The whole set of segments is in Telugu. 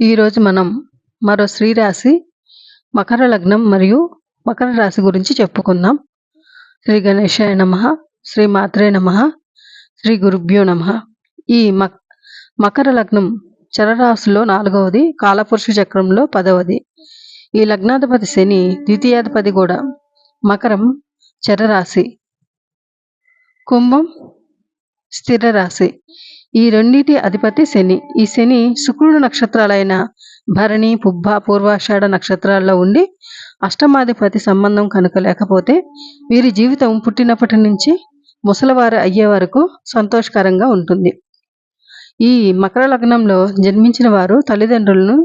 ఈరోజు మనం మరో స్త్రీ రాశి మకర లగ్నం మరియు మకర రాశి గురించి చెప్పుకుందాం. శ్రీ గణేశాయ నమ శ్రీ మాత్రే నమ శ్రీ గురుభ్యో నమ. ఈ మక్ మకర లగ్నం చరరాశిలో నాలుగవది కాలపురుష చక్రంలో పదవది. ఈ లగ్నాధిపతి శని ద్వితీయాధిపతి కూడా మకరం చరరాశి. కుంభం స్థిర రాశి. ఈ రెండింటి అధిపతి శని. ఈ శని శుక్రుడు నక్షత్రాలైన భరణి పుబ్బ పూర్వాషాఢ నక్షత్రాల్లో ఉండి అష్టమాధిపతి సంబంధం కనుక లేకపోతే వీరి జీవితం పుట్టినప్పటి నుంచి ముసలివారు అయ్యే వరకు సంతోషకరంగా ఉంటుంది. ఈ మకర లగ్నంలో జన్మించిన వారు తల్లిదండ్రులను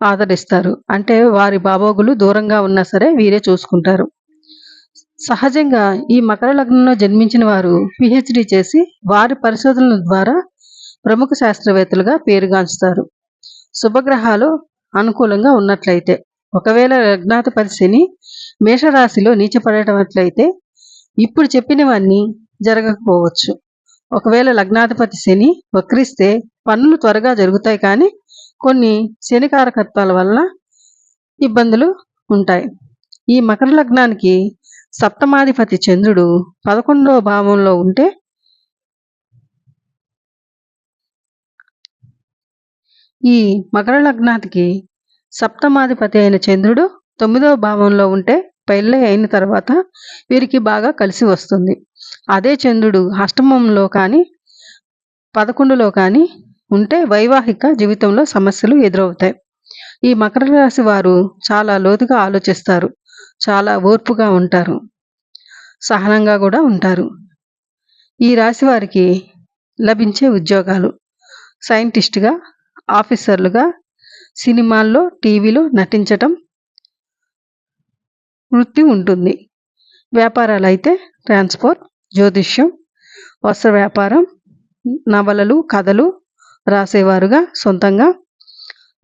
ఆదరిస్తారు. అంటే వారి బాబోగులు దూరంగా ఉన్నా సరే వీరే చూసుకుంటారు. సహజంగా ఈ మకర లగ్నంలో జన్మించిన వారు పిహెచ్డి చేసి వారి పరిశోధనల ద్వారా ప్రముఖ శాస్త్రవేత్తలుగా పేరుగాంచుతారు. శుభగ్రహాలు అనుకూలంగా ఉన్నట్లయితే ఒకవేళ లగ్నాధిపతి శని మేషరాశిలో నీచపడేటట్లయితే ఇప్పుడు చెప్పినవన్నీ జరగకపోవచ్చు. ఒకవేళ లగ్నాధిపతి శని వక్రిస్తే పనులు త్వరగా జరుగుతాయి కానీ కొన్ని శనికారకత్వాల వలన ఇబ్బందులు ఉంటాయి. ఈ మకర లగ్నానికి సప్తమాధిపతి చంద్రుడు పదకొండవ భావంలో ఉంటే ఈ మకర లగ్నానికి సప్తమాధిపతి అయిన చంద్రుడు తొమ్మిదవ భావంలో ఉంటే పెళ్ళై అయిన తర్వాత వీరికి బాగా కలిసి వస్తుంది. అదే చంద్రుడు అష్టమంలో కానీ పదకొండులో కానీ ఉంటే వైవాహిక జీవితంలో సమస్యలు ఎదురవుతాయి. ఈ మకర రాశి వారు చాలా లోతుగా ఆలోచిస్తారు. చాలా ఓర్పుగా ఉంటారు. సహనంగా కూడా ఉంటారు. ఈ రాశి వారికి లభించే ఉద్యోగాలు. సైంటిస్ట్గా ఆఫీసర్లుగా సినిమాల్లో టీవీలో నటించటం వృత్తి ఉంటుంది. వ్యాపారాలు అయితే ట్రాన్స్పోర్ట్ జ్యోతిష్యం వస్త్ర వ్యాపారం నవలలు కథలు రాసేవారుగా సొంతంగా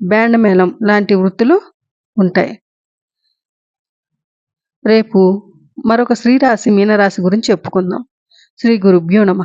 బ్యాండ్ మేళం లాంటి వృత్తులు ఉంటాయి. రేపు మరొక శ్రీరాశి మీనరాశి గురించి చెప్పుకుందాం. శ్రీ గురుభ్యో నమ.